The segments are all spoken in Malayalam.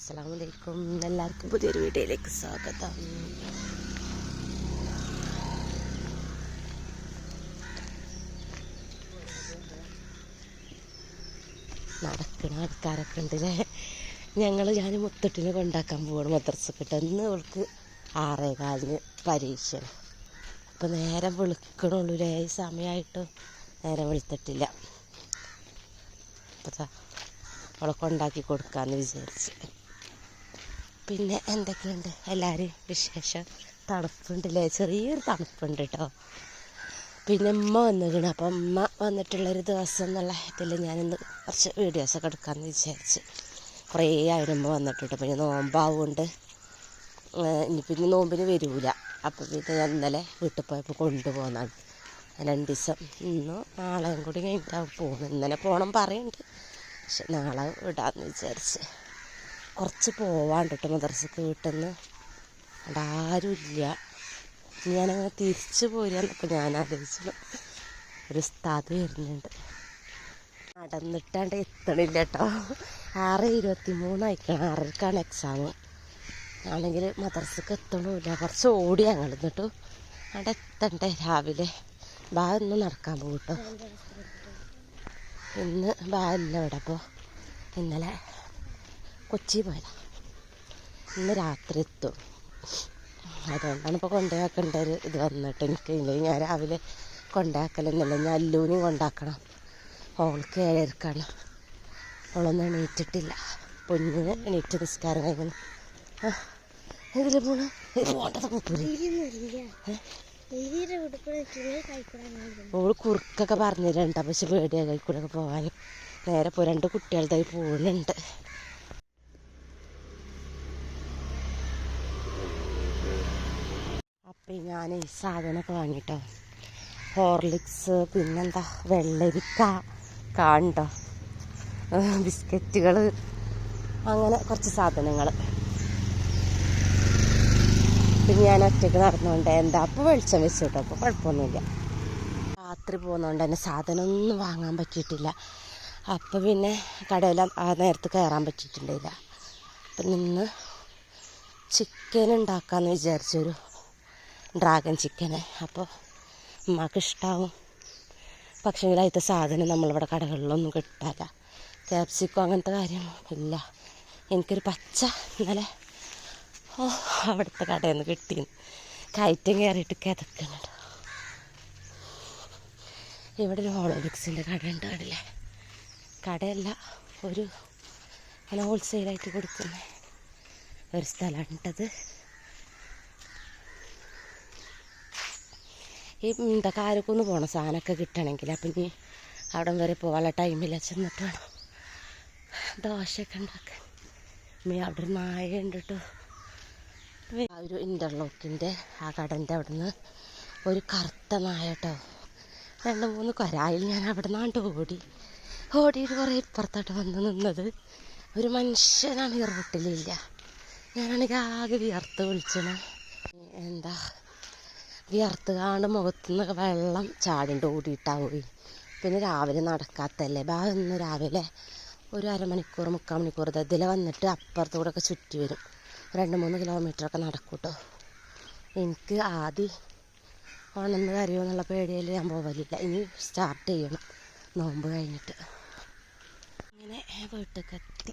അസ്സലാമലൈക്കും എല്ലാവർക്കും പുതിയൊരു വീഡിയോയിലേക്ക് സ്വാഗതം. നടക്കണ ആൾക്കാരൊക്കെ ഉണ്ടല്ലേ? ഞങ്ങൾ ഞാൻ മുത്തട്ടിനെ കൊണ്ടാക്കാൻ പോവാണ് മദ്രസക്കിട്ട്. ഇന്ന് അവൾക്ക് ആറേ കാലിന് പരീക്ഷ അപ്പം നേരം വിളിക്കണുള്ളൂ ലേ സമയമായിട്ട് നേരം വെളുത്തിട്ടില്ല. അപ്പം അവളെ കൊണ്ടാക്കി കൊടുക്കാമെന്ന് വിചാരിച്ച്. പിന്നെ എന്തൊക്കെയുണ്ട്? എല്ലാവരും വിശേഷം? തണുപ്പുണ്ടല്ലേ? ചെറിയൊരു തണുപ്പുണ്ട് കേട്ടോ പിന്നെ ഉമ്മ വന്നിരിക്കണം. അപ്പം ഉമ്മ വന്നിട്ടുള്ളൊരു ദിവസം എന്നുള്ള ഇതിൽ ഞാനിന്ന് കുറച്ച് വീഡിയോസൊക്കെ എടുക്കാമെന്ന് വിചാരിച്ച് കുറേ ആയിരുന്നു വന്നിട്ടുണ്ട്. പിന്നെ നോമ്പാവുകൊണ്ട് ഇനി പിന്നെ നോമ്പിന് വരൂല. അപ്പം പിന്നെ ഞാൻ ഇന്നലെ വീട്ടിൽ പോയപ്പോൾ കൊണ്ടുപോകുന്നതാണ് രണ്ട് ദിവസം ഇന്നും നാളെയും കൂടി കഴിഞ്ഞിട്ടാവും പോകുന്നത് ഇന്നലെ പോകണം പറയുന്നുണ്ട് പക്ഷെ നാളെ വിടാമെന്ന് വിചാരിച്ച്. കുറച്ച് പോവാണ്ട് കേട്ടോ മദ്രസക്ക് അവിടെ ആരുമില്ല ഞാനങ്ങനെ തിരിച്ചു പോരുന്നപ്പോൾ ഞാൻ ആലോചിച്ചു ഒരു സ്ഥലത്ത് വരുന്നുണ്ട്. നടന്നിട്ടാണ്ട് എത്തണില്ല കേട്ടോ ആറ് ഇരുപത്തി മൂന്നായിക്കണം ആറരക്കാണ് എക്സാം ആണെങ്കിൽ മദ്രസക്ക് എത്തണമില്ല കുറച്ച് ഓടി ഞങ്ങൾ എന്നിട്ട് അവിടെ എത്തണ്ടേ രാവിലെ. ബാ ഒന്ന് നടക്കാൻ പോകും കേട്ടോ ഇന്ന് ബാ ഇല്ല ഇവിടെ അപ്പോൾ ഇന്നലെ കൊച്ചി പോയതാ. ഇന്ന് രാത്രി എത്തും. അതുകൊണ്ടാണ് ഇപ്പോൾ കൊണ്ടുപോയാക്കേണ്ട ഒരു ഇത് വന്നിട്ട് എനിക്ക് ഇല്ലെങ്കിൽ ഞാൻ രാവിലെ കൊണ്ടാക്കലെന്നല്ല ഞാൻ അല്ലൂനെയും കൊണ്ടാക്കണം ഓൾക്ക് ഏഴരക്കാണ്. ഓളൊന്നും എണീറ്റിട്ടില്ല. പൊന്നിന് എണീറ്റ് നിസ്കാരം കഴിക്കണം ഇതിൽ പോണ? ഓൾ കുറുക്കൊക്കെ പറഞ്ഞിട്ടുണ്ട്. പക്ഷെ പേടിയാ കൈക്കൂടെ പോകാൻ നേരെ പോ രണ്ട് കുട്ടികളുടെ പോകുന്നുണ്ട് അപ്പം ഞാൻ ഈ സാധനമൊക്കെ വാങ്ങിട്ടോ. ഹോർലിക്സ് പിന്നെന്താ വെള്ളരിക്ക കാണ്ടോ ബിസ്ക്കറ്റുകൾ അങ്ങനെ കുറച്ച് സാധനങ്ങൾ പിന്നെ ഞാൻ ഒറ്റയ്ക്ക് നടന്നുകൊണ്ട് എന്താ അപ്പോൾ വെളിച്ചം വെച്ചു കേട്ടോ അപ്പോൾ കുഴപ്പമൊന്നുമില്ല. രാത്രി പോകുന്നതുകൊണ്ട് തന്നെ സാധനമൊന്നും വാങ്ങാൻ പറ്റിയിട്ടില്ല. അപ്പോൾ പിന്നെ കടയിൽ ആ നേരത്ത് കയറാൻ പറ്റിയിട്ടുണ്ടായില്ല. അപ്പം നിന്ന് ചിക്കൻ ഉണ്ടാക്കാമെന്ന് വിചാരിച്ചൊരു ഡ്രാഗൺ ചിക്കന്. അപ്പോൾ അമ്മയ്ക്ക് ഇഷ്ടാവും പക്ഷേ അതിലത്തെ സാധനം നമ്മളിവിടെ കടകളിലൊന്നും കിട്ടാല്ല ക്യാപ്സിക്കോ അങ്ങനത്തെ കാര്യം ഇല്ല എനിക്കൊരു പച്ച ഇന്നലെ ഓ അവിടുത്തെ കടയിൽ നിന്ന് കിട്ടി കയറ്റം കയറിയിട്ട് കിതക്കുന്നുണ്ട് ഇവിടെ ഒരു ഹോളോബിക്സിന്റെ കട ഉണ്ട് കണ്ടില്ലേ കടയല്ല ഒരു അങ്ങനെ ഹോൾസെയിലായിട്ട് കൊടുക്കുന്ന ഒരു സ്ഥലമാണിട്ടത് ഈ എന്താ കാരക്കൊന്ന് പോകണം സാധനമൊക്കെ കിട്ടണമെങ്കിൽ അപ്പം ഇനി അവിടം വരെ പോകാനുള്ള ടൈമില്ല ചെന്നിട്ട് വേണം. ദോശയൊക്കെ ഉണ്ടാക്കാൻ. ഇനി അവിടെ ഒരു നായ ഉണ്ട് കേട്ടോ. ആ ഒരു ഇന്റർലോക്കിന്റെ ആ കടന്റെ അവിടെ നിന്ന് ഒരു കറുത്ത നായ കേട്ടോ. രണ്ട് മൂന്ന് കൊരായിൽ ഞാൻ അവിടെ നിന്നാണ്ട് ഓടി. ഓടിയിട്ട് കുറേ ഇപ്പുറത്തോട്ട് വന്ന് നിന്നത് ഒരു മനുഷ്യനാണ് ഈ റോട്ടിലില്ല. ഞാനാണെങ്കിൽ ആകെ വിയർത്ത് വിളിച്ചണേ എന്താ വിയർത്ത് കാണുന്ന മുഖത്തു നിന്ന് വെള്ളം ചാടിണ്ട് ഓടിയിട്ടാവുകയും പിന്നെ രാവിലെ നടക്കാത്തല്ലേ? ബാ ഇന്ന് രാവിലെ ഒരു അരമണിക്കൂർ മുക്കാൽ മണിക്കൂർ ഇതിലെ വന്നിട്ട് അപ്പുറത്തൂടെ ഒക്കെ ചുറ്റി വരും. രണ്ട് മൂന്ന് കിലോമീറ്ററൊക്കെ നടക്കും കേട്ടോ എനിക്ക് ആദ്യം ഉണന്ന് കരയോ എന്നുള്ള പേടിയിൽ ഞാൻ പോവലില്ല. ഇനി സ്റ്റാർട്ട് ചെയ്യണം. നോമ്പ് കഴിഞ്ഞിട്ട്. അങ്ങനെ വീട്ടിലേക്ക് എത്തി.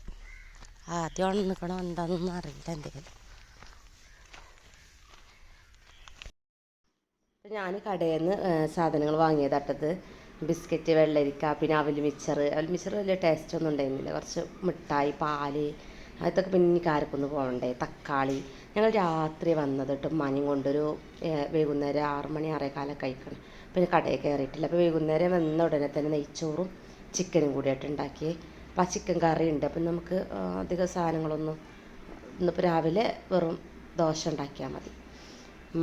ആദ്യം ഉണന്നിക്കണോ എന്താണെന്നൊന്നും അറിയില്ല എന്തെങ്കിലും. ഞാൻ കടയിൽ നിന്ന് സാധനങ്ങൾ വാങ്ങിയതട്ടത് ബിസ്ക്കറ്റ് വെള്ളരിക്ക പിന്നെ അവൽ മിച്ചർ അവൽ മിച്ചർ വലിയ ടേസ്റ്റ് ഒന്നും ഉണ്ടായിരുന്നില്ല. കുറച്ച് മിഠായി പാൽ അതൊക്കെ പിന്നെ കാരക്കൊന്ന് പോകണ്ടേ? തക്കാളി. ഞങ്ങൾ രാത്രി വന്നത് കേട്ടോ മഞ്ഞം കൊണ്ടൊരു വൈകുന്നേരം ആറ് മണി ആറേ കാലം കഴിക്കണം പിന്നെ കടയിൽ കയറിയിട്ടില്ല അപ്പോൾ വൈകുന്നേരം വന്ന ഉടനെ തന്നെ നെയ്ച്ചോറും ചിക്കനും കൂടിയായിട്ട് ഉണ്ടാക്കി. അപ്പോൾ ആ ചിക്കൻ കറി ഉണ്ട്. അപ്പം നമുക്ക് അധികം സാധനങ്ങളൊന്നും ഇന്നിപ്പോൾ രാവിലെ വെറും ദോശ ഉണ്ടാക്കിയാൽ മതി.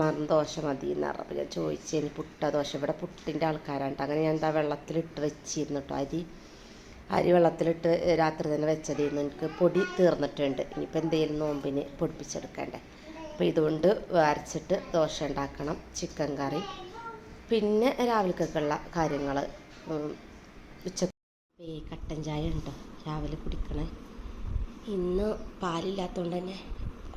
മറന്ന് ദോശ മതി എന്ന് പറഞ്ഞപ്പോൾ ഞാൻ ചോദിച്ചു ഇനി പുട്ട ദോശ ഇവിടെ പുട്ടിന്റെ ആൾക്കാരാണ് അങ്ങനെ ഞാൻ എന്താ വെള്ളത്തിലിട്ട് വെച്ചിരുന്നു കേട്ടോ അരി അരി വെള്ളത്തിലിട്ട് രാത്രി തന്നെ വെച്ചതായിരുന്നു. എനിക്ക് പൊടി തീർന്നിട്ടുണ്ട്. ഇനിയിപ്പോൾ എന്തെങ്കിലും നോമ്പിന് പൊടിപ്പിച്ചെടുക്കണ്ടേ. അപ്പോൾ ഇതുകൊണ്ട് അരച്ചിട്ട് ദോശ ഉണ്ടാക്കണം ചിക്കൻ കറി. പിന്നെ രാവിലേക്കൊക്കെയുള്ള കാര്യങ്ങൾ ഉച്ച കട്ടൻ ചായ ഉണ്ടോ? രാവിലെ കുടിക്കണേ. ഇന്ന് പാലില്ലാത്തതുകൊണ്ട് തന്നെ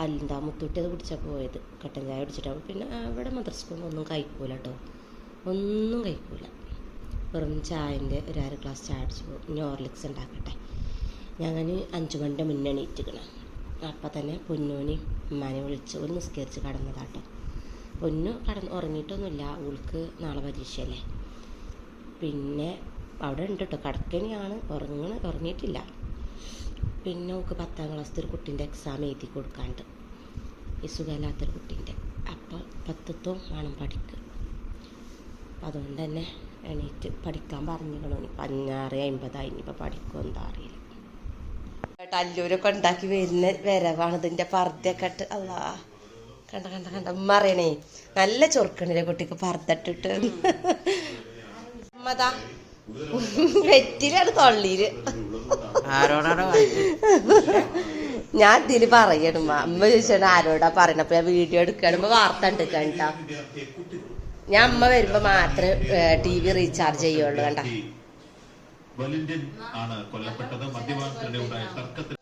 എന്താ മുത്തൂട്ടി അത് കുടിച്ചാൽ പോയത്. കട്ടൻ ചായ കുടിച്ചിട്ടാണ് പിന്നെ അവിടെ മദ്രസ്കൊന്നും ഒന്നും കഴിക്കൂല കേട്ടോ ഒന്നും കഴിക്കൂല. വെറും ചായന്റെ ഒരു അര ഗ്ലാസ് ചായ അടിച്ച് പോകും ഇനി ഓർലിക്സ് ഉണ്ടാക്കട്ടെ. ഞാൻ അഞ്ച് മണിന്റെ മുന്നേ എണീറ്റിക്കണം. അപ്പം തന്നെ പൊന്നൂനി ഉമ്മാനെ വിളിച്ച് ഒരു നിസ്കരിച്ച് കടന്നതാട്ടോ പൊന്നു കടന്ന് ഉറങ്ങിയിട്ടൊന്നുമില്ല. ഉൾക്ക് നാളെ പരീക്ഷയല്ലേ. പിന്നെ അവിടെ ഉണ്ട് കേട്ടോ കടക്കണിയാണ് ഉറങ്ങണ ഉറങ്ങിയിട്ടില്ല. പിന്നെ നമുക്ക് പത്താം ക്ലാസ്സിലത്തെ ഒരു കുട്ടീന്റെ എക്സാം എഴുതി കൊടുക്കാണ്ട്. ഈ സുഖമില്ലാത്തൊരു കുട്ടീന്റെ അപ്പോൾ പത്തത്തും വേണം പഠിക്കുക അപ്പം അതുകൊണ്ട് തന്നെ എണീറ്റ് പഠിക്കാൻ പറഞ്ഞിരിക്കണം. ഇനി പതിനാറ് അമ്പതായി ഇനിയിപ്പോൾ പഠിക്കുമോ എന്താ അറിയില്ല. അല്ലൂരൊക്കെ ഉണ്ടാക്കി വരുന്ന വരവാണ് ഇതിന്റെ പർദ്ദയൊക്കെ ഇട്ട്. അല്ലാ കണ്ട കണ്ട കണ്ട. ഉമ്മ അറിയണേ നല്ല ചൊറുക്കണില്ലേ കുട്ടിക്ക് പർദ്ദ അമ്മതാ വെറ്റിലാണ് തൊള്ളീര് ആരോടാണോ ഞാൻ ഇതിൽ പറയണം. അമ്മ ചോദിച്ചാണ് ആരോടാ പറയണ അപ്പൊ ഞാൻ വീഡിയോ എടുക്കണമ്പോ വാർത്ത എടുക്കണ്ട ഞാൻ അമ്മ വരുമ്പോ മാത്രമേ ടി വി റീചാർജ് ചെയ്യുള്ളൂ കണ്ട?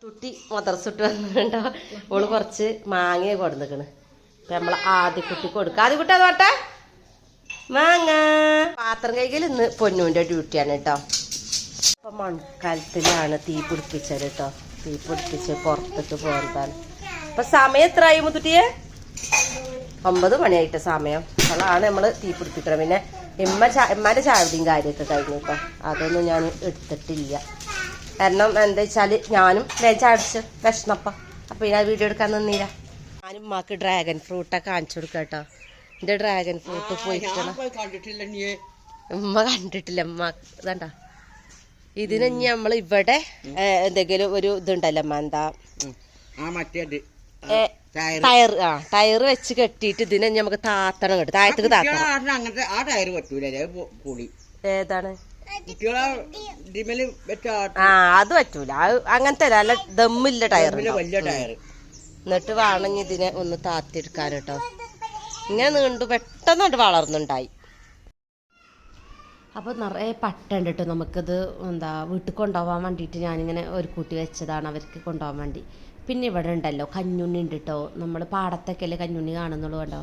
തുട്ടി മദർസിട്ട് വന്നിട്ടുണ്ടോ? ഓൾ കുറച്ച് മാങ്ങ കൊടുന്നിക്കണ്. അപ്പൊ നമ്മൾ ആദ്യ കുട്ടി കൊടുക്ക. ആദ്യ കുട്ടി അതോട്ടെ മാങ്ങ. പാത്രം കൈകൽ ഇന്ന് പൊന്നൂന്റെ ഡ്യൂട്ടിയാണ് കേട്ടോ. അപ്പൊ മൺകാലത്തിലാണ് തീ പിടിപ്പിച്ചത് കേട്ടോ തീ പിടിപ്പിച്ച് പുറത്തിട്ട് പോകുന്നതാണ് അപ്പം സമയം എത്രയായി മുത്തുട്ടിയെ ഒമ്പത് മണിയായിട്ട് സമയം. അപ്പോഴാണ് നമ്മൾ തീ പിടിപ്പിക്കണം പിന്നെ ഇമ്മ ചാ ഇമ്മാന്റെ ചാവിടിയും കാര്യമൊക്കെ കഴിഞ്ഞു കേട്ടോ അതൊന്നും ഞാൻ എടുത്തിട്ടില്ല. കാരണം എന്താ വെച്ചാൽ ഞാനും ചാടിച്ച് വിഷണപ്പ അപ്പൊ ഞാൻ വീഡിയോ എടുക്കാൻ നിന്നില്ല. ഞാനും ഉമ്മാക്ക് ഡ്രാഗൺ ഫ്രൂട്ടൊക്കെ കാണിച്ചു കൊടുക്കാം കേട്ടോ എന്റെ ഡ്രാഗൺ ഫ്രൂട്ട് പോയിട്ടാണ്. ഉമ്മ കണ്ടിട്ടില്ല. ഉമ്മ ഇതണ്ട. ഇതിന് നമ്മൾ ഇവിടെ എന്തെങ്കിലും ഒരു ഇതുണ്ടല്ലോ മന്ത എന്താ ടയർ ആ ടയർ വെച്ച് കെട്ടിയിട്ട് ഇതിനെ നമുക്ക് താത്തണം കേട്ടോ താഴത്തേക്ക് താത്തണം. അങ്ങനത്തെ ആ ടയർ പറ്റൂല ഏതാണ്? ആ അത് പറ്റൂല. അങ്ങനത്തെ അല്ല നല്ല ദമ്മില്ല ടയർ ആട്ടിൽ വലിയ ടയർ എന്നിട്ട് വേണമെങ്കിൽ ഇതിനെ ഒന്ന് താത്തിയെടുക്കാൻ കേട്ടോ. ഇങ്ങനെ നീണ്ടു പെട്ടെന്നോട്ട് വളർന്നുണ്ടായി. അപ്പോൾ നിറയെ പട്ടുണ്ട് കേട്ടോ നമുക്കത് എന്താ വീട്ടിൽ കൊണ്ടുപോകാൻ വേണ്ടിയിട്ട് ഞാനിങ്ങനെ ഒരു കൂട്ടി വെച്ചതാണ് അവർക്ക് കൊണ്ടുപോകാൻ വേണ്ടി. പിന്നെ ഇവിടെ ഉണ്ടല്ലോ കഞ്ഞുണ്ണി ഉണ്ട് കേട്ടോ നമ്മൾ പാടത്തൊക്കെ കഞ്ഞുണ്ണി കാണുന്നുള്ളൂ കേട്ടോ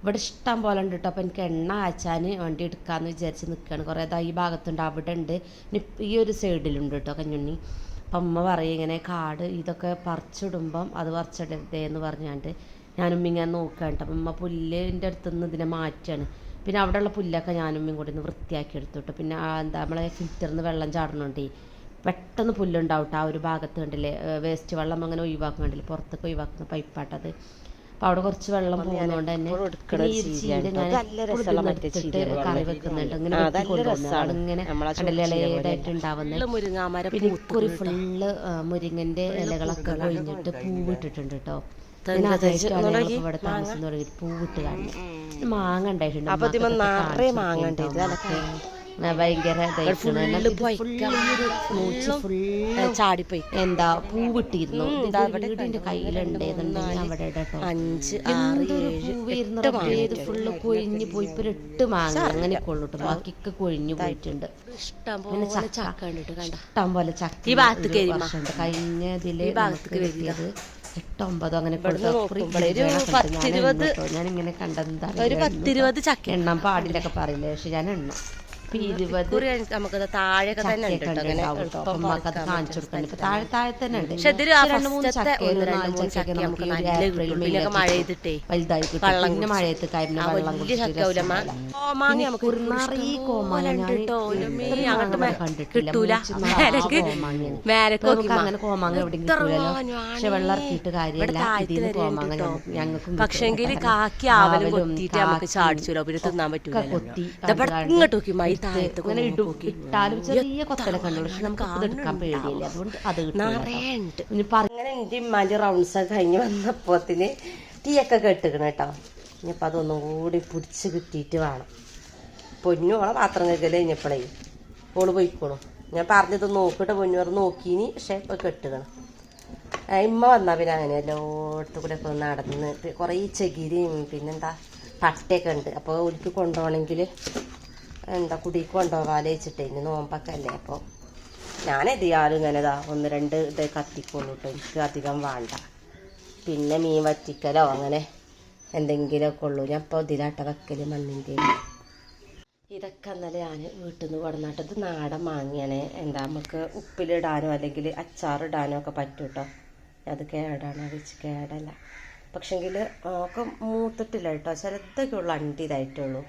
ഇവിടെ ഇഷ്ടം പോലെ ഉണ്ട് കേട്ടോ അപ്പോൾ എനിക്ക് എണ്ണ കാച്ചാൻ വണ്ടി എടുക്കാമെന്ന് വിചാരിച്ച് നിൽക്കുകയാണ് കുറേ അതാ ഈ ഭാഗത്തുണ്ട്. അവിടെ ഉണ്ട്. ഈ ഒരു സൈഡിലുണ്ട് കേട്ടോ കഞ്ഞുണ്ണി. അപ്പം അമ്മ പറയും ഇങ്ങനെ കാട് ഇതൊക്കെ പറിച്ചിടുമ്പം അത് പറിച്ചിടരുതേ എന്ന് പറഞ്ഞാണ്ട് ഞാനും ഇങ്ങനെ നോക്കാണ്ട് അപ്പം അമ്മ പുല്ലിന്റെ അടുത്തുനിന്ന് ഇതിനെ മാറ്റുകയാണ്. പിന്നെ അവിടെയുള്ള പുല്ലൊക്കെ ഞാനും കൂടി ഒന്ന് വൃത്തിയാക്കി എടുത്തിട്ട് പിന്നെ ആ എന്താ നമ്മളെ ഫിൽറ്ററിന്ന് വെള്ളം ചാടണുണ്ടേ പെട്ടെന്ന് പുല്ലിണ്ടാവുട്ടോ ആ ഒരു ഭാഗത്ത് കണ്ടില്ലേ? വേസ്റ്റ് വെള്ളം അങ്ങനെ ഒഴിവാക്കുന്നുണ്ടല്ലേ കണ്ടില്ലേ? പുറത്തൊക്കെ ഒഴിവാക്കുന്ന പൈപ്പാട്ടത് അപ്പോൾ അവിടെ കുറച്ച് വെള്ളം പോകുന്നതുകൊണ്ട് തന്നെ ഈ ചീര ഞാൻ എപ്പോഴും എടുത്തിട്ട് കറി വെക്കുന്നുണ്ട്. ഇങ്ങനെ ഇങ്ങനെ കടല ഇലയായിട്ട് ഉണ്ടാവുന്നത്. പിന്നെ ഇക്കുറി ഫുള്ള് മുരിങ്ങന്റെ ഇലകളൊക്കെ കൊഴിഞ്ഞിട്ട് പൂവിട്ടിട്ടുണ്ട് കേട്ടോ. ഇവിടെ താമസം തുടങ്ങിയിട്ട് പൂവിട്ട് കാണുന്നത് മാങ്ങ ഉണ്ടായിട്ടുണ്ട്. മാങ്ങ. ഭയങ്കര ചാടിപ്പോയി. എന്താ ദാ ഇവിടെ വീടിന്റെ അവിടെ ഇടട്ടോ അഞ്ച് ആറ് ഏഴ് ഫുള്ള് കൊഴിഞ്ഞു പോയി ഇപ്പൊ എട്ട് മാങ്ങ അങ്ങനെ കൊള്ളൂട്ടോ. ബാക്കിയൊക്കെ കൊഴിഞ്ഞു പോയിട്ടുണ്ട്. ഇഷ്ടം പോലെ ചക്ക. ഭാഗത്ത് ഇഷ്ടം പോലെ ചക്ക ഈ. വർഷമുണ്ട്. കഴിഞ്ഞ ഇതിൽ ഭാഗത്തേക്ക് എട്ടോ ഒമ്പതോ അങ്ങനെ എണ്ണും. ഞാനിങ്ങനെ കണ്ടെന്താ ഒരു പത്തിരുപത് ചക്ക എണ്ണാൻ പാടില്ലൊക്കെ പറയില്ലേ. പക്ഷെ ഞാൻ എണ്ണും. ഇരുപത് നമുക്ക് താഴെയൊക്കെ തന്നെ ഉണ്ട് അങ്ങനെ കാണിച്ചു ഇപ്പൊ താഴെ താഴെ തന്നെ ഉണ്ട്. പക്ഷെ രണ്ട് മൂന്ന് ചക്ക, നമുക്ക് മഴ ചെയ്തിട്ടേ വലുതായി പിന്നെ. മഴയത്ത് വെള്ളം കോമാങ്ങ നമുക്ക് കുറുനാറി കോമാങ്ങ കിട്ടൂല. അങ്ങനെ കോമാങ്ങ. പക്ഷെ വെള്ളം ഇറക്കിയിട്ട് കാര്യമില്ല. ഇതിന് കോമാങ്ങ ഞങ്ങൾക്കും പക്ഷെങ്കിൽ കാക്കി ആവലും കൊത്തിയിട്ട് നമുക്ക് ചാടിച്ചൂലോ പിന്നെ തിന്നാൻ പറ്റൂല കൊത്തി ഇങ്ങോട്ട് നോക്കി മൈ താഴത്ത് ഇങ്ങനെ ഇടും. ഇട്ടാലും ചെറിയ കൊത്തലൊക്കെ ഉണ്ട് പക്ഷെ നമുക്ക് അത് എടുക്കാൻ പേടിയില്ല? അതുകൊണ്ട് അത് കിട്ടില്ല നിറയെ ഉണ്ട്. അങ്ങനെ എന്റെ ഇമ്മാന്റെ റൗണ്ട്സ് ഒക്കെ കഴിഞ്ഞ് വന്നപ്പോത്തിന് ടീയൊക്കെ കെട്ടുകണം കേട്ടോ. ഇനിയിപ്പോൾ അതൊന്നും കൂടി പിടിച്ച് കിട്ടിയിട്ട് വേണം. പൊന്നു ഓളെ പാത്രം കേൾക്കൽ കഴിഞ്ഞപ്പോഴേ ഓൾ പോയിക്കോളു. ഞാൻ പറഞ്ഞത് നോക്കിട്ട് പൊന്നു. പറഞ്ഞ് നോക്കീനി പക്ഷെ ഇപ്പൊ കെട്ടുകണം ഇമ്മ വന്നാ പിന്നെ അങ്ങനെ എല്ലായിടത്തും കൂടെ ഒക്കെ നടന്ന് കുറേ ചകിരിയും പിന്നെന്താ പട്ടയൊക്കെ ഉണ്ട്. അപ്പോൾ ഒരിക്കൽ കൊണ്ടുപോകണമെങ്കിൽ എന്താ കുടിക്ക് കൊണ്ടുപോകാലേ വെച്ചിട്ട് ഇനി നോമ്പൊക്കെ അല്ലേ അപ്പോൾ ഞാൻ എതിയാലും ഇങ്ങനെ ഇതാ ഒന്ന് രണ്ട് ഇത് കത്തിക്കൊള്ളൂ കേട്ടോ എനിക്ക് അധികം വേണ്ട. പിന്നെ മീൻ വറ്റിക്കലോ അങ്ങനെ എന്തെങ്കിലുമൊക്കെ ഉള്ളൂ. ഞാൻ ഇപ്പോൾ ഇതിലാട്ട വെക്കൽ മണ്ണിന്റെ. ഇതൊക്കെ ഇന്നലെ ഞാൻ വീട്ടിൽ നിന്ന് കൊടുന്നിട്ട് ഇത് നാടൻ മാങ്ങിയാണ്. എന്താ നമുക്ക് ഉപ്പിലിടാനോ അല്ലെങ്കിൽ അച്ചാറിടാനോ ഒക്കെ പറ്റും കേട്ടോ അത് കേടാണ് വെച്ച് കേടല്ല. പക്ഷെങ്കിൽ ഒക്കെ മൂത്തിട്ടില്ല കേട്ടോ ചിലതൊക്കെ ഉള്ളു അണ്ടി ഇതായിട്ടുള്ളൂ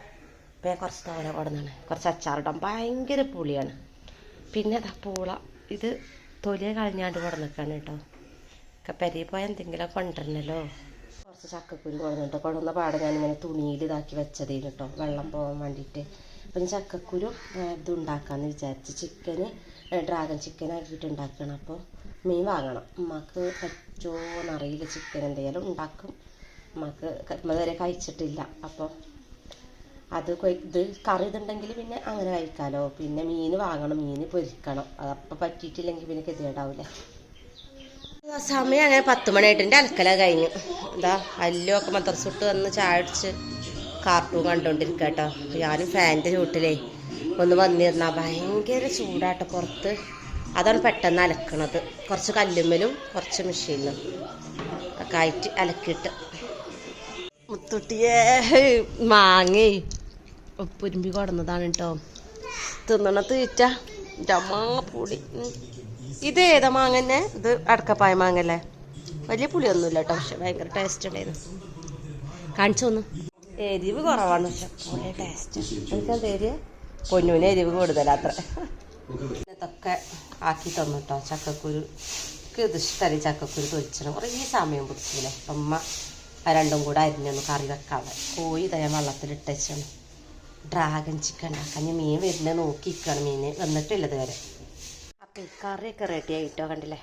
അപ്പോൾ ഞാൻ കുറച്ച് തോന കൊടുന്നാണ് കുറച്ച് അച്ചാറിടാം ഭയങ്കര പുളിയാണ്. പിന്നെ അതാ പൂള. ഇത് തൊലിയ കളഞ്ഞാണ്ട് കൊടുന്നിക്കാണ് കേട്ടോ. ഒക്കെ പെരിയിൽ പോയാൽ എന്തെങ്കിലും കൊണ്ടുവരണല്ലോ. കുറച്ച് ചക്കക്കുരു കൊടുന്നിട്ട് കൊടുന്ന പാടെ ഞാനിങ്ങനെ തുണിയിൽ ഇതാക്കി വെച്ചതേന് കേട്ടോ. വെള്ളം പോകാൻ വേണ്ടിയിട്ട്. അപ്പം ചക്കക്കുരു ഇത് ഉണ്ടാക്കാമെന്ന് വിചാരിച്ച് ചിക്കന് ഡ്രാഗൺ ചിക്കൻ ആക്കിയിട്ട് ഉണ്ടാക്കണം. അപ്പോൾ മീൻ വാങ്ങണം. അമ്മയ്ക്ക് പറ്റുമോ എന്നറിയില്ല ചിക്കൻ എന്തെങ്കിലും ഉണ്ടാക്കും. അമ്മയ്ക്ക് ഇതുവരെ കഴിച്ചിട്ടില്ല. അപ്പോൾ അത് ഇത് കറി ഇതുണ്ടെങ്കിൽ പിന്നെ അങ്ങനെ കഴിക്കാമല്ലോ പിന്നെ മീൻ വാങ്ങണം മീൻ പൊരിക്കണം. അതപ്പോൾ പറ്റിയിട്ടില്ലെങ്കിൽ പിന്നെ ഗതികേടാവില്ലേ സമയം അങ്ങനെ പത്ത് മണിയായിട്ട്. എന്റെ അലക്കല കഴിഞ്ഞു. എന്താ അല്ലൊക്കെ ഒക്കെ മദ്രസ വിട്ട് വന്ന് ചായ അടിച്ച് കാർട്ടൂൺ കണ്ടുകൊണ്ടിരിക്കുക കേട്ടോ ഞാനും ഫാനിന്റെ ചൂട്ടിലേ ഒന്ന് വന്നിരുന്ന ഭയങ്കര ചൂടാട്ട പുറത്ത്. അതാണ് പെട്ടെന്ന് അലക്കണത്. കുറച്ച് കല്ലുമ്മലും കുറച്ച് മെഷീനിലും ഒക്കെ ആയിട്ട് അലക്കിയിട്ട്. മുത്തുട്ടിയേ മാങ്ങേ. ഉപ്പുരുമ്പി കൊടുന്നതാണ് കേട്ടോ തിന്നണ തീറ്റ. പൊടി. ഇത് ഏതാ മാങ്ങ തന്നെ? ഇത് അടക്കപ്പായ മാങ്ങല്ലേ വലിയ പുളിയൊന്നുമില്ല കേട്ടോ പക്ഷെ ഭയങ്കര ടേസ്റ്റ് ഉണ്ടായിരുന്നു കാണിച്ചു തന്നു എരിവ് കുറവാണ് പക്ഷെ ടേസ്റ്റ് എരിവ്? പൊന്നൂന് എരിവ് കൂടുതലാത്ര ഇതൊക്കെ ആക്കി തന്നു കേട്ടോ ചക്കക്കുരു. ഇത് ഇഷ്ടമല്ല ചക്കക്കുരു തൊലിച്ചണം കുറേ സമയം പിടിച്ചില്ലേ? അമ്മ ആ രണ്ടും കൂടെ അരിഞ്ഞൊന്ന് കറി വെക്കാതെ. കോഴി ഇതാ ഞാൻ വെള്ളത്തിലിട്ടച്ചാണ്. ഡ്രാഗൺ ചിക്കൻ ഉണ്ടാക്കാൻ ഞാൻ മീൻ വരുന്നത് നോക്കിയിരിക്കുകയാണ് മീൻ. വന്നിട്ടുള്ളത് വരെ അപ്പം കറിയൊക്കെ റെഡി ആയിട്ടോ കണ്ടില്ലേ?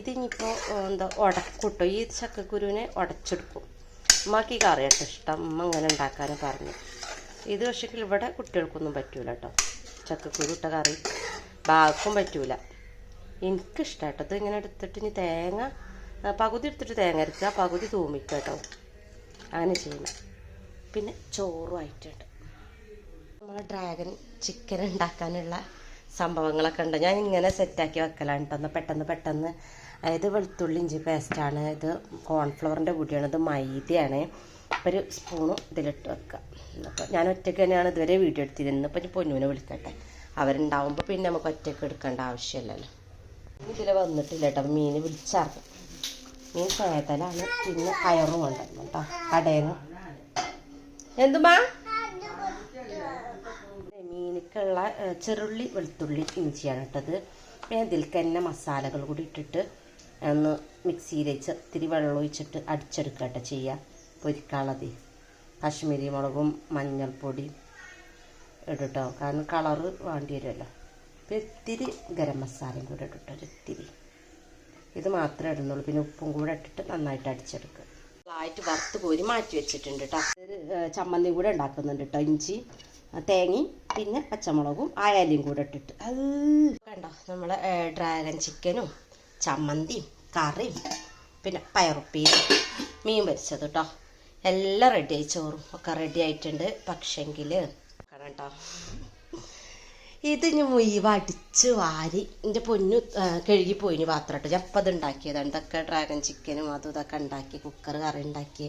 ഇതിനിപ്പോൾ എന്താ ഉടക്കൂട്ടോ. ഈ ചക്കക്കുരുവിനെ ഉടച്ചെടുക്കും. അമ്മയ്ക്ക് ഈ കറി കേട്ടോ ഇഷ്ടം. അമ്മ അങ്ങനെ ഉണ്ടാക്കാനും പറഞ്ഞു. ഇത് പക്ഷേ ഇവിടെ കുട്ടികൾക്കൊന്നും പറ്റൂല കേട്ടോ. ചക്കക്കുരു ഇട്ട കറി ബാക്കും പറ്റൂല. എനിക്കിഷ്ടം കേട്ടോ ഇത് ഇങ്ങനെ എടുത്തിട്ട് ഇനി തേങ്ങ പകുതി എടുത്തിട്ട് തേങ്ങ അരക്കുക. പകുതി തൂമിക്കുക കേട്ടോ. അങ്ങനെ ചെയ്യണം പിന്നെ ചോറും ആയിട്ടുണ്ട്. ഡ്രാഗൺ ചിക്കൻ ഉണ്ടാക്കാനുള്ള സംഭവങ്ങളൊക്കെ ഉണ്ട്. ഞാൻ ഇങ്ങനെ സെറ്റാക്കി വെക്കലാണ് കേട്ടോ പെട്ടെന്ന് പെട്ടെന്ന്. അതായത് വെളുത്തുള്ളി ഇഞ്ചി പേസ്റ്റാണ് ഇത് കോൺഫ്ലവറിന്റെ പൊടിയാണ് ഇത് മൈദയാണ്. ഒരു സ്പൂണും ഇതിലിട്ട് വെക്കുക അപ്പോൾ ഞാൻ ഒറ്റയ്ക്ക് തന്നെയാണ് ഇതുവരെ വീഡിയോ എടുത്തിരുന്നത്. ഇപ്പം ഞാൻ പൊന്നുവിനെ വിളിക്കട്ടെ. അവരുണ്ടാവുമ്പോൾ പിന്നെ നമുക്ക് ഒറ്റയ്ക്ക് എടുക്കേണ്ട ആവശ്യമില്ലല്ലോ. ഇതിൽ വന്നിട്ടില്ല കേട്ടോ മീൻ വിളിച്ചറിഞ്ഞു. മീൻ സേതലാണ് പിന്നെ കയറും ഉണ്ടായിരുന്നു കേട്ടോ കടയിൽ നിന്ന് എന്തുമാ മീനിക്കുള്ള ഏഹ്, ചെറുള്ളി വെളുത്തുള്ളി ഇഞ്ചിയാണ് ഇട്ടത്. പിന്നെ ഇതിലേക്ക് തന്നെ മസാലകൾ കൂടി ഇട്ടിട്ട് ഒന്ന് മിക്സിയിൽ ഇത്തിരി വെള്ളം ഒഴിച്ചിട്ട് അടിച്ചെടുക്കട്ടെ ചെയ്യുക പൊരിക്കാനുള്ളത്. കാശ്മീരി മുളകും മഞ്ഞൾപ്പൊടി ഇടട്ടോ. കാരണം കളറ് വേണ്ടി വരുമല്ലോ. പിന്നെ ഇത്തിരി ഗരം മസാലയും കൂടെ ഇട്ടിട്ടോ ഒരിത്തിരി ഇത് മാത്രമേ ഇടുന്നുള്ളൂ. പിന്നെ ഉപ്പും കൂടെ ഇട്ടിട്ട് നന്നായിട്ട് അടിച്ചെടുക്കുക. ആയിട്ട് വറുത്ത് കോരി മാറ്റി വെച്ചിട്ടുണ്ട് കേട്ടോ ഒരു ചമ്മന്തി കൂടെ ഉണ്ടാക്കുന്നുണ്ട് കേട്ടോ ഇഞ്ചി തേങ്ങയും പിന്നെ പച്ചമുളകും ആയാലും കൂടെ ഇട്ടിട്ട്. കണ്ടോ? നമ്മളെ ഡ്രാഗൺ ചിക്കനും ചമ്മന്തിയും കറിയും പിന്നെ പയറുപ്പീരും മീൻ പൊരിച്ചത് കേട്ടോ എല്ലാം റെഡിയായി ചോറും ഒക്കെ റെഡി ആയിട്ടുണ്ട്. പക്ഷെങ്കിൽ കേട്ടോ ഇത് ഞാൻ മുഴുവ അടിച്ച് വാരി എന്റെ പൊന്നു കഴുകി പോയിന് പാത്രം ഇട്ട്. ഞാൻ അപ്പം അത് ഉണ്ടാക്കിയതാണ്. ഇതൊക്കെ ഡ്രാഗൺ ചിക്കനും അതും ഇതൊക്കെ ഉണ്ടാക്കി കുക്കർ കറി ഉണ്ടാക്കി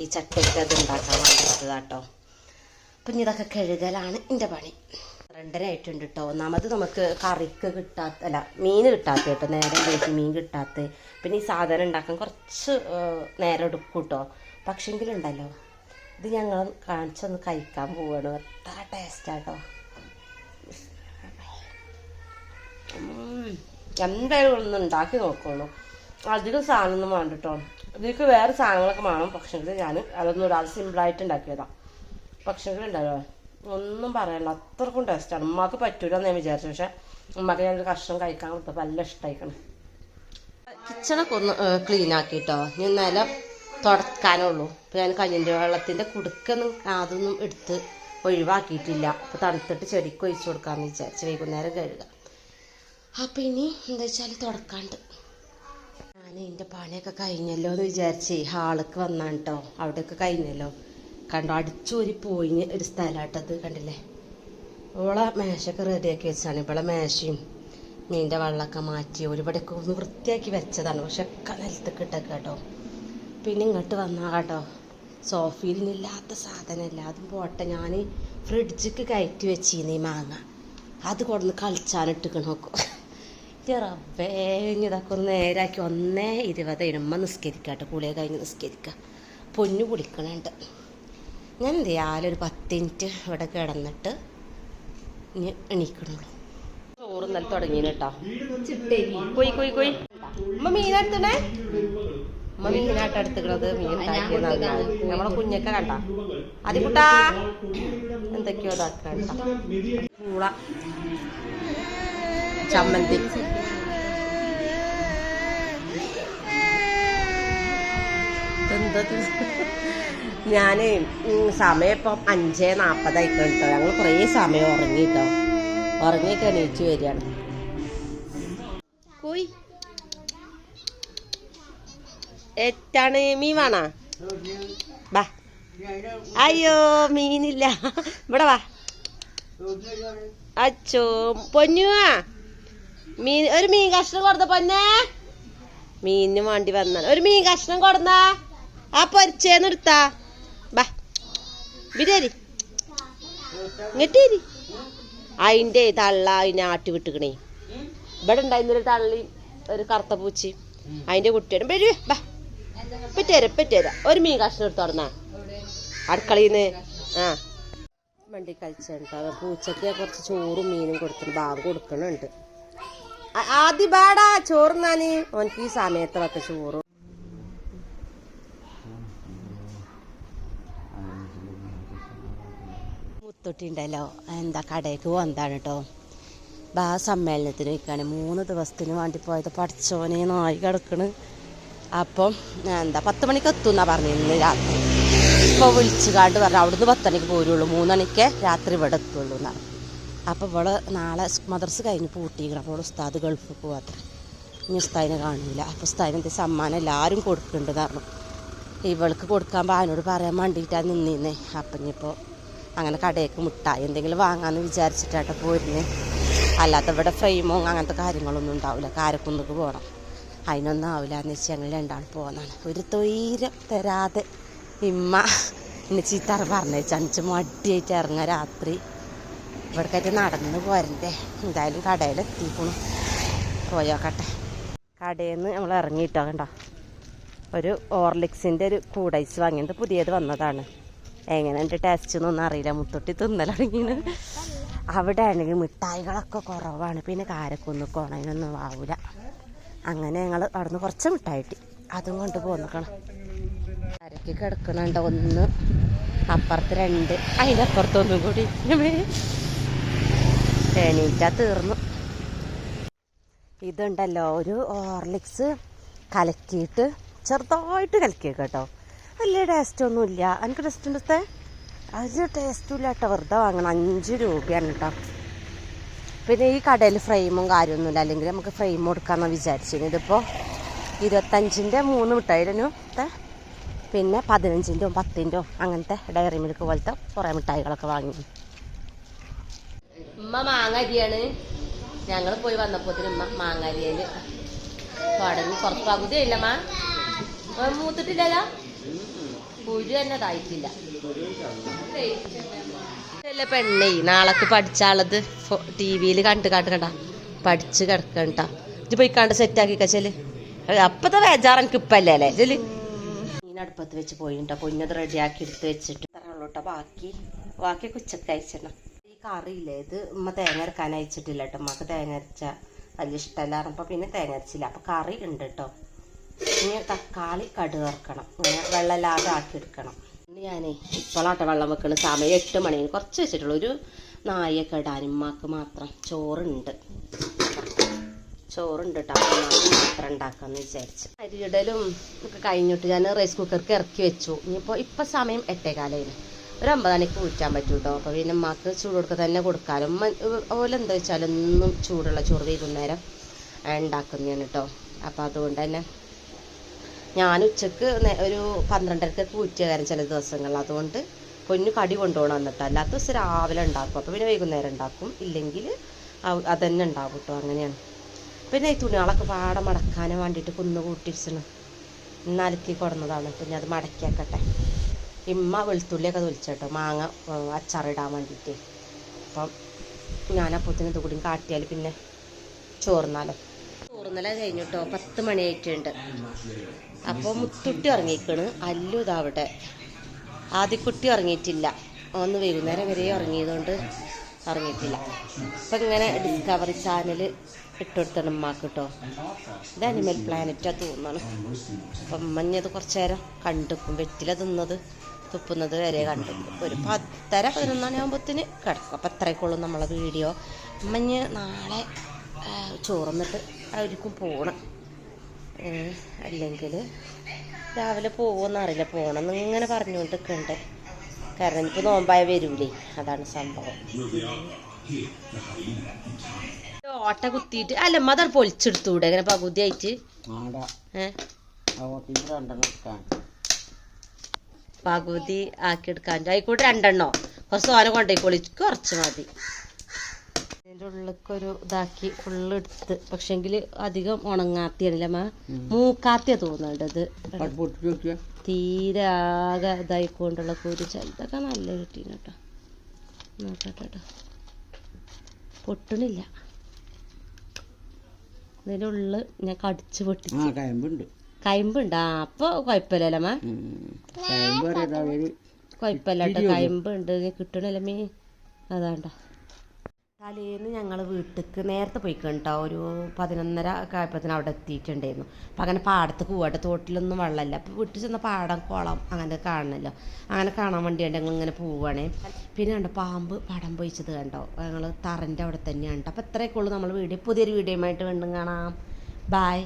ഈ ചട്ടയ്ക്ക് അത് ഉണ്ടാക്കാൻ വേണ്ടിയിട്ടതാട്ടോ അപ്പം ഇതൊക്കെ കഴുകലാണ് എന്റെ പണി. രണ്ടര ആയിട്ടുണ്ട് കേട്ടോ ഒന്നാമത് നമുക്ക് കറിക്ക് കിട്ടാത്ത അല്ല മീൻ കിട്ടാത്ത കേട്ടോ നേരം കഴിച്ച് മീൻ കിട്ടാത്ത. പിന്നെ ഈ സാധനം ഉണ്ടാക്കാൻ കുറച്ച് നേരം എടുക്കും കേട്ടോ പക്ഷെങ്കിലുണ്ടല്ലോ ഇത് ഞങ്ങൾ കാണിച്ചൊന്ന് കഴിക്കാൻ പോവാണ്. എത്ര ടേസ്റ്റാട്ടോ. എന്തായാലും ഒന്ന് ഉണ്ടാക്കി നോക്കുള്ളൂ. അധികം സാധനമൊന്നും വേണ്ട കേട്ടോ ഇതിലേക്ക് വേറെ സാധനങ്ങളൊക്കെ വേണം. പക്ഷെങ്കിൽ ഞാൻ അതൊന്നും ഇടാതെ സിമ്പിളായിട്ട് ഉണ്ടാക്കിയതാ. പക്ഷെങ്കിൽ ഉണ്ടല്ലോ ഒന്നും പറയണ്ട അത്രക്കും ടേസ്റ്റാണ് ഉമ്മാക്ക് പറ്റൂല എന്ന് ഞാൻ വിചാരിച്ചു. പക്ഷെ ഉമ്മാക്ക് ഞാനൊരു കഷ്ണം കഴിക്കാൻ കൊടുത്തപ്പോൾ നല്ല ഇഷ്ടമായിക്കണം കിച്ചണൊക്കെ ഒന്ന് ക്ലീൻ ആക്കിട്ടോ. ഇനി നിലം തുടക്കാനുള്ളൂ ഇപ്പം ഞാൻ കഞ്ഞിന്റെ വെള്ളത്തിന്റെ കുടുക്കൊന്നും അതൊന്നും എടുത്ത് ഒഴിവാക്കിയിട്ടില്ല. അപ്പോൾ തണുത്തിട്ട് ചെടിക്ക് ഒഴിച്ചു കൊടുക്കാമെന്ന് വിചാരിച്ചു വൈകുന്നേരം കഴുക. അപ്പം ഇനി എന്താ വെച്ചാൽ തുടക്കാണ്ട്. ഞാൻ എന്റെ പണിയൊക്കെ കഴിഞ്ഞല്ലോ എന്ന് വിചാരിച്ച് ഹാൾക്ക് വന്നാണ് കേട്ടോ അവിടെയൊക്കെ കഴിഞ്ഞല്ലോ. കണ്ടോ അടിച്ചൂരി പോയിന് ഒരു സ്ഥലമായിട്ടത് കണ്ടില്ലേ? ഓളെ മേശയൊക്കെ റെഡിയാക്കി വെച്ചാണ്. ഇവളെ മേശയും മീന്റെ വെള്ളമൊക്കെ മാറ്റി ഒരുപടൊക്കെ ഒന്ന് വൃത്തിയാക്കി വെച്ചതാണ്. പക്ഷെ ഒക്കെ നിലത്തേക്ക് കിട്ടൊക്കെ കേട്ടോ. പിന്നെ ഇങ്ങോട്ട് വന്നാൽ കേട്ടോ. സോഫയിൽ സാധനമല്ല. അതും പോട്ടെ ഞാൻ ഫ്രിഡ്ജിക്ക് കയറ്റി വെച്ചിരുന്നു ഈ മാങ്ങ. അത് കൊണ്ടുവന്ന് കളിച്ചാനിട്ടിക്കണ നോക്കും. റബ്ബേ ഇതൊക്കെ ഒന്ന് നേരാക്കി ഒന്നേ ഇരുപത്. ഇനുമ്മ നിസ്കരിക്കാം കേട്ടോ. കുളിയെ കഴിഞ്ഞ് നിസ്കരിക്കുക പൊന്നു കുളിക്കണുണ്ട് ഞാൻ ചെയ്യാലും ഒരു പത്ത് മിനിറ്റ് ഇവിടെ കിടന്നിട്ട് ഇനി എണീക്കണുള്ളൂ. ചോറ് നല്ല തുടങ്ങിന് കേട്ടോ. കൊയ് കൊയ് കൊയ് അമ്മ മീനെടുത്തണേ അമ്മ മീനായിട്ട് എടുത്തുക്കണത്. മീൻ ഉണ്ടാക്കിയതാണ് നമ്മളെ കുഞ്ഞൊക്കെ കണ്ട. അതിക്കുട്ടാ എന്തൊക്കെയോ ഇതാക്കണ്ട പൂള ചമ്മന്തി. എന്തത് ഞാൻ സമയം ഇപ്പം അഞ്ചേ നാപ്പതായിട്ടോ കേട്ടോ. ഞങ്ങൾ കുറേ സമയം ഉറങ്ങി കേട്ടോ ഉറങ്ങിയൊക്കെ എണീച്ച് വരികയാണ്. കോയി. എറ്റാണ് മീൻ വേണോ? വാ. അയ്യോ മീനില്ല. ഇവിടെ വാ. അച്ചോ പൊന്നുവാ മീൻ ഒരു മീൻ കഷ്ണം കൊടുത്ത പൊന്നേ? മീനിന് വേണ്ടി വന്നാണ് ഒരു മീൻ കഷ്ണം കൊടുന്നാ? ആ പൊരിച്ചേന്ന് എടുത്താ ബാ. ബിരിയാണി ഇങ്ങട്ടേരി അതിന്റെ തള്ള അതിനെ ആട്ടി വിട്ടുക്കണേ. ഇവിടെ ഉണ്ടായിരുന്നൊരു തള്ളി ഒരു കറുത്ത പൂച്ചി. അതിന്റെ കുട്ടിയാണ് വരൂ. ബാ. പറ്റേരാ പറ്റേരാ ഒരു മീൻ കഷ്ണം എടുത്ത് തുറന്നാ. അടുക്കളയിന്ന്. ആ. വണ്ടി കഴിച്ചിട്ടോ പൂച്ചക്ക് കുറച്ച് ചോറും മീനും കൊടുത്തിട്ട് ബാഗ് കൊടുക്കണുണ്ട്. ആദ്യ പാടാ ബാടാ ചോറ് നാന് ഓനക്ക് ഈ സമയത്ത് വെക്ക ചോറ്. മുത്തൊട്ടി ഉണ്ടല്ലോ എന്താ കടയ്ക്ക് വന്നാണ് കേട്ടോ ബാ സമ്മേളനത്തിന് വയ്ക്കാണ് മൂന്ന് ദിവസത്തിന് വേണ്ടി പോയത് പഠിച്ചോനെ നായി കിടക്കണ്. അപ്പം എന്താ പത്ത് മണിക്ക് എത്തും എന്നാ പറഞ്ഞിരുന്നു രാത്രി. ഇപ്പോൾ വിളിച്ചു കാണ്ട് പറഞ്ഞു അവിടുന്ന് പത്ത് മണിക്ക് പോരുള്ളൂ. മൂന്നണിക്ക് രാത്രി ഇവിടെ എത്തുള്ളൂ എന്നാണ്. അപ്പോൾ ഇവൾ നാളെ മദർസ് കഴിഞ്ഞ് പൂട്ടിയിരിക്കണം. അപ്പോൾ ഉസ്താദ് ഗൾഫ് പോകാത്ര ഇനി ഉസ്താദിനെ കാണില്ല. അപ്പോൾ ഉസ്താദിന് എന്ത് സമ്മാനം എല്ലാവരും കൊടുക്കുന്നുണ്ട് പറഞ്ഞു. ഇവൾക്ക് കൊടുക്കാൻ പാനോട് പറയാൻ വേണ്ടിയിട്ടാണ് നിന്നിരുന്നേ അപ്പം ഇനിയിപ്പോൾ അങ്ങനെ കടയൊക്കെ മുട്ടായി എന്തെങ്കിലും വാങ്ങാമെന്ന് വിചാരിച്ചിട്ടാട്ടോ പോരുന്നത് അല്ലാത്ത ഇവിടെ ഫ്രെയിമോ അങ്ങനത്തെ കാര്യങ്ങളൊന്നും ഉണ്ടാവില്ല. കാരക്കുന്നക്ക് പോകണം അതിനൊന്നും ആവില്ല. എന്ന് വെച്ച് ഞങ്ങൾ രണ്ടാൾ പോകുന്നതാണ് ഒരു തൊയ്രം തരാതെ ഇമ്മ എന്നെ ചീത്താറ പറഞ്ഞേച്ച് അഞ്ച് മടിയായിട്ട് ഇറങ്ങാം രാത്രി. ഇവിടേക്കായിട്ട് നടന്ന് പോരണ്ടേ. എന്തായാലും കടയിലെത്തിക്കണു. പോയോക്കട്ടെ കടയിൽ നിന്ന് നമ്മൾ ഇറങ്ങിയിട്ടോ കണ്ടോ? ഒരു ഓർലിക്സിന്റെ ഒരു കൂടൈസ് വാങ്ങിയത് പുതിയത് വന്നതാണ്. എങ്ങനെയുണ്ട് ടേസ്റ്റ് ഒന്നും അറിയില്ല. മുത്തൊട്ടി തിന്നലടങ്ങിയാണ് അവിടെ ആണെങ്കിൽ മിഠായികളൊക്കെ കുറവാണ്. പിന്നെ കാരക്കൊന്നും കോണതിനൊന്നും ആവില്ല അങ്ങനെ ഞങ്ങൾ അവിടുന്ന് കുറച്ച് മിഠായിട്ട്. അതും കൊണ്ട് പോന്നിക്കണം. അരക്ക് കിടക്കണുണ്ട്. ഒന്ന് അപ്പുറത്ത് രണ്ട് അതിനപ്പുറത്തൊന്നും കൂടി. എണീറ്റാ തീർന്നു. ഇതുണ്ടല്ലോ ഒരു ഓർലിക്സ് കലക്കിയിട്ട് ചെറുതായിട്ട് കലക്കിയേക്കാം കേട്ടോ. വലിയ ടേസ്റ്റ് ഒന്നുമില്ല. എനിക്ക് ടേസ്റ്റ് ഉണ്ടത്തെ ടേസ്റ്റും ഇല്ല കേട്ടോ വെറുതെ വാങ്ങണം. അഞ്ച് രൂപയാണ് കേട്ടോ പിന്നെ ഈ കടയിൽ ഫ്രെയിമും കാര്യമൊന്നുമില്ല. അല്ലെങ്കിൽ നമുക്ക് ഫ്രെയിം കൊടുക്കാമെന്ന് വിചാരിച്ചിരുന്നു. ഇതിപ്പോൾ ഇരുപത്തഞ്ചിന്റെ മൂന്ന് മിഠായിരുന്നു പിന്നെ പതിനഞ്ചിന്റെയും പത്തിന്റെയോ അങ്ങനത്തെ ഡയറി മിൽക്ക് പോലത്തെ കുറേ മിഠായികളൊക്കെ വാങ്ങി. ഉമ്മ മാങ്ങരിയാണ് ഞങ്ങൾ പോയി വന്നപ്പോൾ ഉമ്മ മാങ്ങരിയൽ തുടങ്ങി കുറച്ച് പകുതിയില്ല മാ. മൂത്തിട്ടില്ലല്ലോ? കുരു തന്നെ തായിട്ടില്ല പെണ്ണേ നാളേക്ക് പഠിച്ചാളത് ടി വിയിൽ കണ്ട് കണ്ട് പഠിച്ച് കിടക്കണ്ട ഇത് പോയി കണ്ട് സെറ്റാക്കി കച്ചൽ അപ്പത്തെ വേജാറ് എനിക്ക് ഇപ്പല്ലേ അല്ലേ? ചെൽ മീൻ അടുപ്പത്ത് വെച്ച് പോയിട്ടോ. പൊന്നത് റെഡിയാക്കി എടുത്ത് വെച്ചിട്ട്. തറയുള്ളൂട്ടോ ബാക്കി ബാക്കി ഉച്ചയ്ക്ക് അയച്ചിടണം ഈ കറിയില്ലേ ഇത് ഉമ്മ തേങ്ങ അരക്കാൻ അയച്ചിട്ടില്ല കേട്ടോ ഉമ്മക്ക് തേങ്ങ അരച്ച വലിയ ഇഷ്ടമല്ല പിന്നെ തേങ്ങ അരച്ചില്ല. അപ്പൊ കറി ഉണ്ട് കേട്ടോ ഇനി തക്കാളി കടുക് ഇറക്കണം ഇങ്ങനെ വെള്ളമില്ലാതെ ആക്കി എടുക്കണം ഇനി ഞാനേ ഇപ്പോഴാട്ടെ വെള്ളം വെക്കണ സമയം എട്ട് മണിന് കുറച്ച് വെച്ചിട്ടുള്ളൂ. ഒരു നായൊക്കെ ഇടാൻ. ഉമ്മാക്ക് മാത്രം ചോറുണ്ട്. ചോറുണ്ട് കേട്ടോ. മാത്രം ഉണ്ടാക്കാമെന്ന് വിചാരിച്ചു. അരിയിടലും ഒക്കെ കഴിഞ്ഞിട്ട് ഞാൻ റൈസ് കുക്കർക്ക് ഇറക്കി വെച്ചു. ഇനിയിപ്പോൾ ഇപ്പം സമയം എട്ടേകാലായിരുന്നു ഒരു അമ്പത് മണിക്ക് ഊറ്റാൻ പറ്റും കേട്ടോ അപ്പോൾ പിന്നെ അമ്മയ്ക്ക് ചൂട് കൊടുക്കുക തന്നെ കൊടുക്കാനും അതുപോലെ എന്താ വെച്ചാൽ ഒന്നും ചൂടുള്ള ചോറ് വൈകുന്നേരം ഉണ്ടാക്കുന്നതാണ് കേട്ടോ അപ്പോൾ അതുകൊണ്ട് തന്നെ ഞാൻ ഉച്ചയ്ക്ക് ഒരു പന്ത്രണ്ടരക്കൊക്കെ ഊറ്റിയ കാര്യം ചില ദിവസങ്ങളിൽ. അതുകൊണ്ട് പൊന്നു കടി കൊണ്ടുപോകണം എന്നിട്ട്. അല്ലാത്ത ദിവസം രാവിലെ ഉണ്ടാക്കും. അപ്പോൾ പിന്നെ വൈകുന്നേരം ഉണ്ടാക്കും. ഇല്ലെങ്കിൽ അതന്നെ ഉണ്ടാവും കേട്ടോ അങ്ങനെയാണ്. പിന്നെ ഈ തുണികളൊക്കെ പാടെ മടക്കാനും വേണ്ടിയിട്ട് കുന്നു കൂട്ടിച്ചിന് ഇന്ന് അലക്കി കൊടുന്നതാണ്. പിന്നെ അത് മടക്കിയാക്കട്ടെ. ഇമ്മ വെളുത്തുള്ളിയൊക്കെ തൊലിച്ചോട്ടോ. മാങ്ങ അച്ചാറിടാൻ വേണ്ടിയിട്ട്. അപ്പം ഞാനപ്പോത്തിന് ഇത് കൂടി കാട്ടിയാൽ പിന്നെ ചോറുന്നാലോ കഴിഞ്ഞു കേട്ടോ പത്ത് മണിയായിട്ടുണ്ട്. അപ്പോൾ മുത്തുട്ടി ഇറങ്ങിക്കണ് അല്ലു ഇതാവിടെ ആദ്യക്കുട്ടി ഇറങ്ങിയിട്ടില്ല ഒന്ന് വൈകുന്നേരം വരെ ഇറങ്ങിയതുകൊണ്ട് ഇറങ്ങിയിട്ടില്ല അപ്പം ഇങ്ങനെ ഡിസ്കവറി ചാനൽ ഇട്ടുകൊടുത്തണം ഉമ്മാക്ക് കേട്ടോ ഇത് അനിമൽ പ്ലാനറ്റാ തോന്നണം അപ്പം മഞ്ഞത് കുറച്ച് നേരം കണ്ടുക്കും. വെറ്റില തിന്നത് തുപ്പുന്നത് വരെ കണ്ടു ഒരു പത്തര പതിനൊന്ന് ആകുമ്പോഴത്തേന് കിടക്കും. അപ്പം അത്രയ്ക്കുള്ളൂ നമ്മളെ വീഡിയോ. അമ്മഞ്ഞ് നാളെ ചോറുന്നിട്ട് ആയിരിക്കും പോകണം അല്ലെങ്കിൽ രാവിലെ പോകുമെന്ന് അറിയില്ല. പോകണം എന്നിങ്ങനെ പറഞ്ഞുകൊണ്ട് നിൽക്കണ്ടേ കാരണം എനിക്ക് നോമ്പായ വരൂലേ. അതാണ് സംഭവം. ഓട്ട കുത്തിയിട്ട് അല്ല മദർ പൊളിച്ചെടുത്തൂടെ. അങ്ങനെ പകുതിയായിട്ട്. പകുതി ആക്കി എടുക്കാൻ. ആയിക്കോട്ടെ രണ്ടെണ്ണോ. കുറച്ച് ഓന കൊണ്ടേ പൊളിച്ച് കുറച്ച് മതി. ഇതിന്റെ ഉള്ളിലേക്കൊരു ഇതാക്കി ഫുള്ള് എടുത്ത് പക്ഷെങ്കിൽ അധികം ഉണങ്ങാത്തിയാണല്ലേ അമ്മ? മൂക്കാത്തിയാ തോന്നുന്നുണ്ട് ഇത് അത് നോക്കിയാ. തീരെ ആകെ ഇതായിക്കൊണ്ടുള്ള കുരു ഇതൊക്കെ നല്ല കിട്ടീന് കേട്ടോ നോക്കട്ടെ കേട്ടോ പൊട്ടണില്ല. ഇതിന്റെ ഉള്ളിൽ ഞാൻ കടിച്ചു പൊട്ടി കയമ്പുണ്ട് കയമ്പുണ്ട് ആ അപ്പോൾ കുഴപ്പമില്ലല്ലോ അവർ കുഴപ്പമില്ല കേട്ടോ കയമ്പുണ്ട് കിട്ടണില്ല മീ. അതാണ്ട. തലേന്ന് ഞങ്ങൾ വീട്ടിലേക്ക് നേരത്തെ പോയി കേട്ടോ ഒരു പതിനൊന്നര ഒക്കെ ആയപ്പോഴത്തേന് അവിടെ എത്തിയിട്ടുണ്ടായിരുന്നു. അപ്പം അങ്ങനെ പാടത്ത് പോവാട്ടെ. തോട്ടിലൊന്നും വെള്ളമില്ല. അപ്പോൾ വീട്ടിൽ ചെന്ന പാടം കുളം അങ്ങനെ കാണണമല്ലോ അങ്ങനെ കാണാൻ വേണ്ടിയാണ് ഞങ്ങൾ ഇങ്ങനെ പോവുകയാണേ പിന്നെ കണ്ടോ പാമ്പ് പടം പൊയിച്ചത് കണ്ടോ? ഞങ്ങൾ തറന്റെ അവിടെ തന്നെയാണ് കേട്ടോ അപ്പോൾ ഇത്രയൊക്കെ ഉള്ളൂ നമ്മൾ വീഡിയോ. പുതിയൊരു വീഡിയോയുമായിട്ട് വീണ്ടും കാണാം. ബായ്